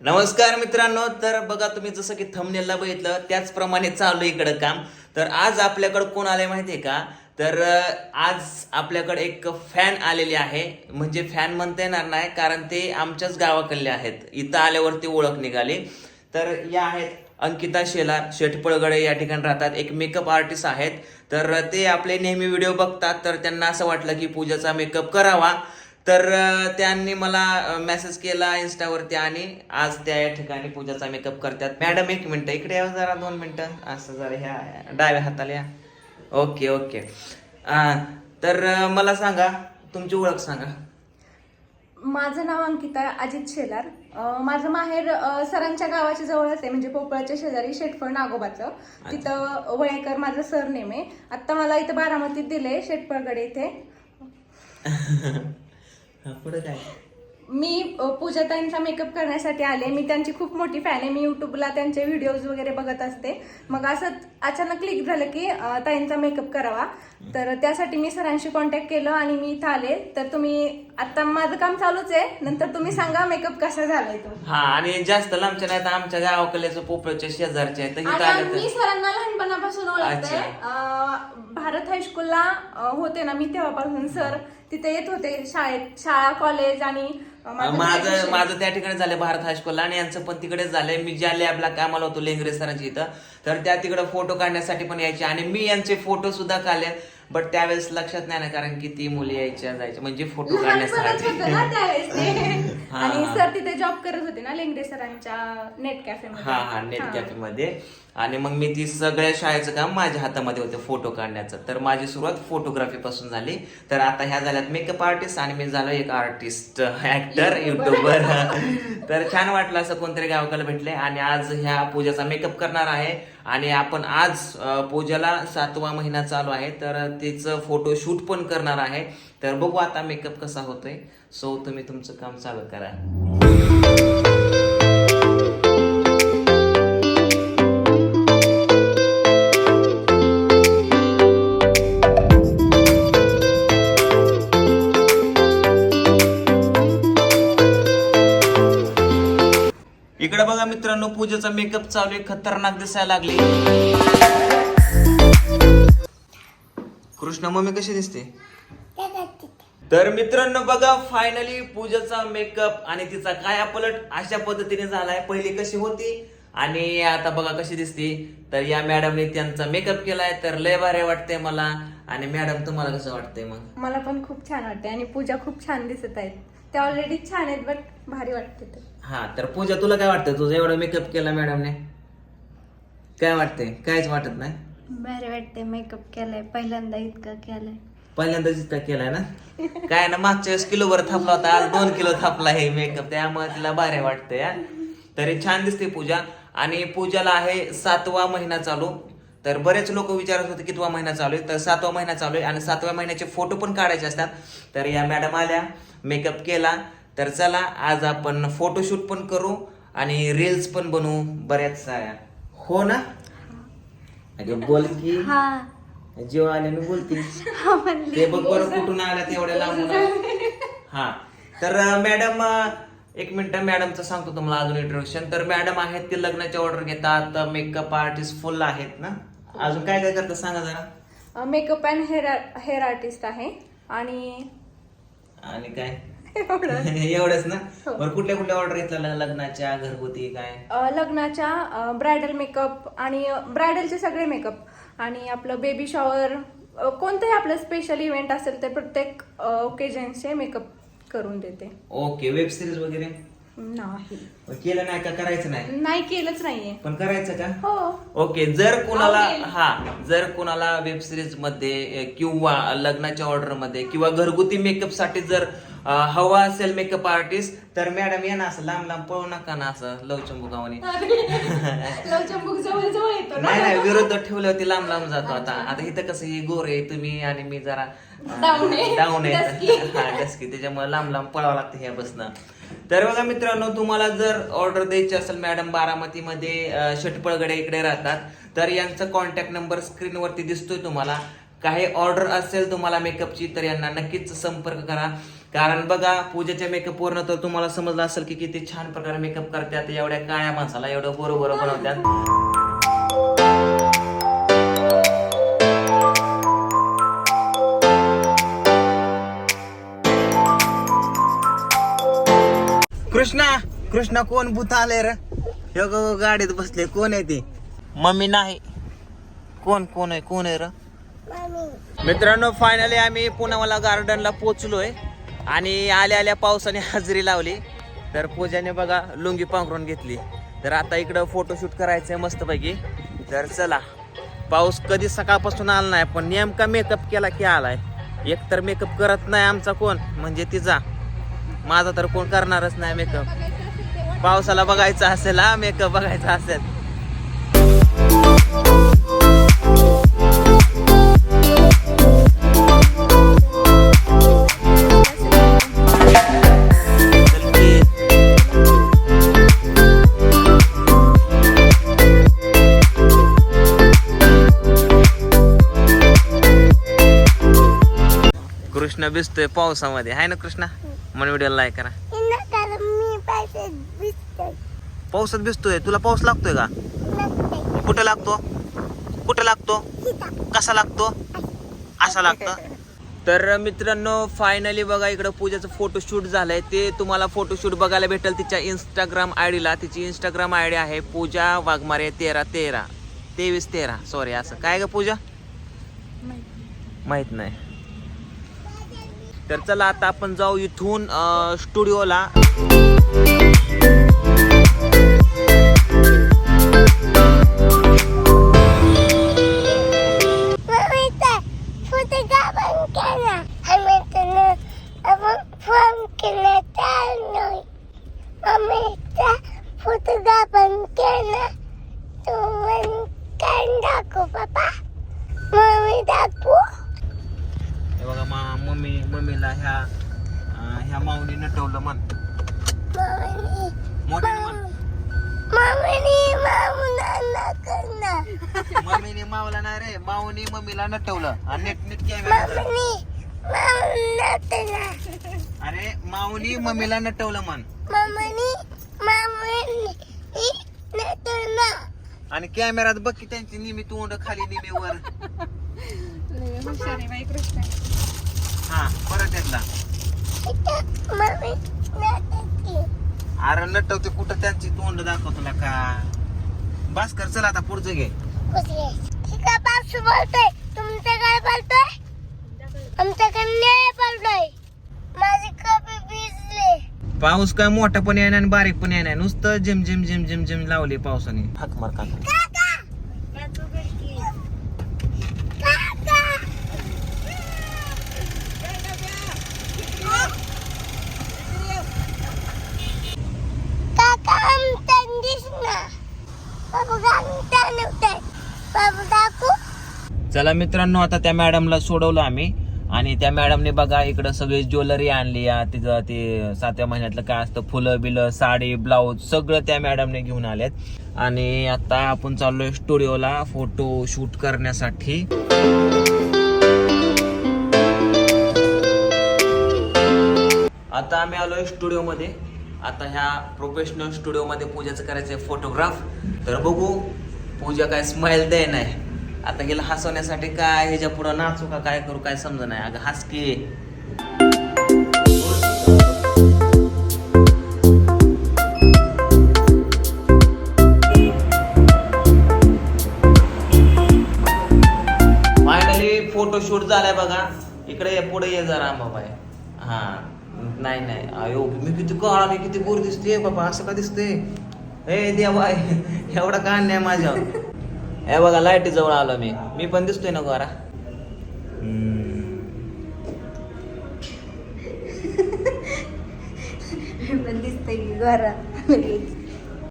नमस्कार मित्रांनो तर बघा तुम्ही जसं की थमनेलला बघितलं त्याचप्रमाणे चालू आहे इकडं काम. तर आज आपल्याकडं कोण आलंय माहितीये का? तर आज आपल्याकडे एक फॅन आलेली आहे. म्हणजे फॅन म्हणता येणार नाही कारण ते आमच्याच गावाकडले आहेत. इथं आल्यावरती ओळख निघाली. तर या आहेत अंकिता शेलार. शेठपळगडे या ठिकाणी राहतात. एक मेकअप आर्टिस्ट आहेत. तर ते आपले नेहमी व्हिडिओ बघतात. तर त्यांना असं वाटलं की पूजाचा मेकअप करावा. तर त्यांनी मला मेसेज केला इन्स्टावरती आणि आज त्या या ठिकाणी पूजाचा मेकअप करतात. मॅडम एक मिनिट इकडे या जरा दोन मिनिटं. असं जरा ह्या डाव्या हाताला या. ओके ओके तर मला सांगा तुमची ओळख सांगा. माझं नाव अंकिता अजित शेलार. अं, माझं माहेर अं, सरांच्या गावाच्या जवळच आहे म्हणजे पोपळाच्या शेजारी शेटफळ नागोबाचं. तिथं वळेकर माझं सरनेम आहे. आता मला इथं बारामतीत दिलंय शेटफळकडे इथे. काय? मी पूजाताईंचा मेकअप करण्यासाठी आले मी त्यांची खूप मोठी फॅन आहे. मी युट्यूबला त्यांचे व्हिडिओज वगैरे बघत असते. मग असं अचानक क्लिक झालं की ताईंचा मेकअप करावा. तर त्यासाठी मी सरांशी कॉन्टॅक्ट केलं आणि मी इथं आले. तर तुम्ही आता माझं काम चालूच आहे. नंतर तुम्ही सांगा मेकअप कसा झालाय तो. हा आणि जास्त लांबच्या नाही तर आमच्या गावाकडल्याचं पोपळच्या शेजारचे आहे तर इथं आणि आलं मी सरांना लहानपणापासून ओळखते. अं, भारत हायस्कूलला अं, होते ना मी तेव्हापासून सर. तिथे येत होते शाळेत शाळा कॉलेज आणि अं, माझं माझं graduation. माझं त्या ठिकाणी झालं भारत हायस्कूलला आणि यांचं पण तिकडेच झालंय. मी ज्या लॅबला कामाला होतो लेंगरे सरांच्या इथं. तर त्या तिकडे फोटो काढण्यासाठी पण यायचे आणि मी यांचे फोटो सुद्धा काढले बट त्यावेळेस लक्षात नाही ना कारण किती मुली यायच्या जायच्या. म्हणजे फोटो ना काढण्यासाठी त्यावेळेस ते. हा, आणि. सर तिथे जॉब करत होते ना लेंगडे सरांच्या नेट कॅफे हा हा नेट कॅफे मध्ये. आणि मग मी ती सगळ्या शाळेचं काम माझ्या हातामध्ये होतं फोटो काढण्याचं. तर माझी सुरुवात फोटोग्राफी पासून झाली. तर आता ह्या झाल्यात मेकअप आर्टिस्ट आणि मी झालो एक आर्टिस्ट ऍक्टर युट्यूबर तर छान वाटलं असं कोणतरी गावकाला भेटले. आणि आज ह्या पूजाचा मेकअप करणार आहे. आणि आपण आज पूजाला सातवा महिना चालू आहे तर तिचं फोटो शूट पण करणार आहे. तर बघू आता मेकअप कसा होतोय. सो तुम्ही तुमचं काम चालू करा. मित्रांनो पूजेचा मेकअप चालू आहे. खतरनाक दिसायला लागले. कृष्ण मम्मी कशी दिसते? तर मित्रांनो बघा फायनली पूजाचा मेकअप आणि तिचा काय पलट अशा पद्धतीने झालाय. पहिली कशी होती? आणि आता बघा कशी दिसते. तर या मॅडमने त्यांचा मेकअप केलाय तर लय भारी वाटतंय मला. आणि मॅडम तुम्हाला कसं वाटतंय मग? मला पण खूप छान वाटते आणि पूजा खूप छान दिसत आहेत. त्या ऑलरेडी छान आहेत बट भारी वाटते ते. हा तर पूजा तुला काय वाटतं तुझं एवढा मेकअप केला मॅडमने काय वाटतंय? काहीच वाटत नाही? भारी वाटते मेकअप केलाय. पहिल्यांदा इतकं केलंय. पहिल्यांदा जितका केलाय ना? काय ना मागच्या वेळेस किलोभर थापला होता आज दोन किलो थापला हे मेकअप त्यामुळे तिला भारी वाटतंय हा. तरी छान दिसते पूजा. आणि पूजाला आहे सातवा महिना चालू. तर बरेच लोक विचारत होते कितवा महिना चालू आहे. तर सातवा महिना चालू आहे आणि सातव्या महिन्याचे फोटो पण काढायचे असतात. तर या मॅडम आल्या मेकअप केला. तर चला आज आपण फोटोशूट पण करू आणि रील्स पण बनवू बऱ्याच साऱ्या. हो ना? अगं बोल की. जीव आल्याने हा म्हणली. ते बघ बरं कुठून आला तेवढ्या लांबून. हा. तर मॅडम एक मिनिट मॅडमचं सांगतो तुम्हाला अजून इंट्रोडक्शन तर मॅडम आहेत ते लग्नाचे ऑर्डर घेतात मेकअप आर्टिस्ट फुल आहेत ना? अजून काय काय करतात सांगा जरा. Makeup and hair hair artist आहे. आणि आणि काय? एवढं एवढंच ना? हो. बरं कुठल्या कुठल्या ऑर्डर घेतल्या लग्नाच्या घरगुती काय? लग्नाच्या ब्रायडल मेकअप आणि ब्रायडलचे सगळे मेकअप आणि आपलं बेबी शॉवर कोणतंही आपलं स्पेशल इव्हेंट असेल ते प्रत्येक ओकेजन्सचे मेकअप करून देते. ओके वेब सिरीज वगैरे? नाही. केलं नाही का? करायचं नाही? नाही केलंच नाहीये. पण करायचं का? हो. ओके जर कुणाला आवडेल. हा जर कुणाला वेब सिरीजमध्ये अ, किंवा लग्नाच्या ऑर्डरमध्ये किंवा घरगुती मेकअपसाठी जर हवा असेल मेकअप आर्टिस्ट तर मॅडम या ना असं लांब लांब पळू नका ना असं गावाने. लवचंबूक जवळ जवळ येतो ना. नाही नाही विरोध ठेवल्यावरती लांब लांब जातो आता. आता इथं कसं ही गोर आहे तुम्ही आणि मी जरा. डाऊन आहे. हा डस्की. त्याच्यामुळे लांब लांब पळावं लागतं ह्या बसनं. तर बघा मित्रांनो तुम्हाला जर ऑर्डर द्यायची असेल मॅडम बारामतीमध्ये षटपळगडे इकडे राहतात तर यांचा कॉन्टॅक्ट नंबर स्क्रीनवरती दिसतोय तुम्हाला. काही ऑर्डर असेल तुम्हाला मेकअपची तर यांना नक्कीच संपर्क करा. कारण बघा पूजेच्या मेकअप वरनं तर तुम्हाला समजलं असेल की किती छान प्रकारे मेकअप करतात. एवढ्या काळ्या माणसाला एवढं बरोबर बनवतात. कृष्णा कृष्णा कोण भूत आले रे? गाडीत बसले. कोण आहे ते? मम्मी नाही. कोण कोण आहे कोण आहे र? मित्रांनो फायनली आम्ही पुण्यावाला गार्डनला पोचलोय. आणि आल्या आल्या पावसाने हजेरी लावली. तर पूजाने बघा लुंगी पांघरून घेतली. तर आता इकडं फोटोशूट करायचंय मस्तपैकी. तर चला पाऊस कधी सकाळपासून आला नाही पण नेमका मेकअप केला की आलाय. एक तर मेकअप करत नाही आमचा कोण म्हणजे तिचा. माझा तर कोण करणारच नाही मेकअप पावसाला बघायचं असेल हा मेकअप बघायचा असेल. भिजतोय पावसामध्ये. आहे ना कृष्णा? मन व्हिडिओ लाईक करा. पावसात भिजतोय. तुला पाऊस लागतोय का? कुठं लागतो? कुठं लागतो? कसा लागतो? असा लागतो. तर मित्रांनो फायनली बघा इकडं पूजेचं फोटोशूट झालंय. ते तुम्हाला फोटोशूट बघायला भेटेल तिच्या इंस्टाग्राम आय डीला तिची इंस्टाग्राम आय डी आहे पूजा वाघमारे तेरा तेरा. तेवीस तेरा. सॉरी असं. काय ग पूजा? माहीत नाही. तर चला आता आपण जाऊ इथून स्टुडिओला मम्मी मम्मीला ह्या अं, ह्या माऊनी नटवलं मोठ्याने म्हण. मम्मीनी मामुना करणार. मम्मीने मावला नाही रे माऊनी मम्मीला नटवलं आणि नीट नीट कॅमेरा अरे माऊनी मम्मीला नटवलं मन मम्मीनी मामुनी नटणार आणि कॅमेरात बघ की त्यांची निमी तोंड खाली निमी वर हा परत येतला अरे नटवते कुठं त्यांची तोंड दाखव तुला का? बस कर चल आता पुढचं घे. ठीक आहे काय बोलतोय तुमच्याकडे काय आमच्याकडे नाही बोलतोय माझे कपडे भिजले पाऊस काय मोठा पण येणार आणि बारीक पण येणार नुसतं जिम जिम जिम जिम जिम लावली पावसाने. हाक मार का? चला मित्रांनो आता त्या मॅडमला सोडवलं आम्ही. आणि त्या मॅडमने बघा इकडं सगळी ज्वेलरी आणली या तिचं ते सातव्या महिन्यातलं काय असतं फुलं बिलं साडी ब्लाऊज सगळं त्या मॅडमने घेऊन आल्यात आणि आता आपण चाललोय स्टुडिओला फोटो शूट करण्यासाठी. आता आम्ही आलोय स्टुडिओ मध्ये आता ह्या प्रोफेशनल स्टुडिओ मध्ये पूजाचं करायचंय फोटोग्राफ तर बघू पूजा काय स्माइल दे नाही. आता गेला हसवण्यासाठी काय ह्याच्या पुढं नाचू का काय करू काय समज नाही. अगं हस की. फायनली फोटोशूट झालाय बघा. इकडे ये, पुढे ये जरा बाबा हा. नाही नाही. अयो मी किती काळा मी किती गोर दिसते बाबा. असं का दिसते हे देवा एवढा का नाही माझ्या हे बघा लाईटी जवळ आलो मी. मी पण दिसतोय ना गोरा. पण गोरा. घरा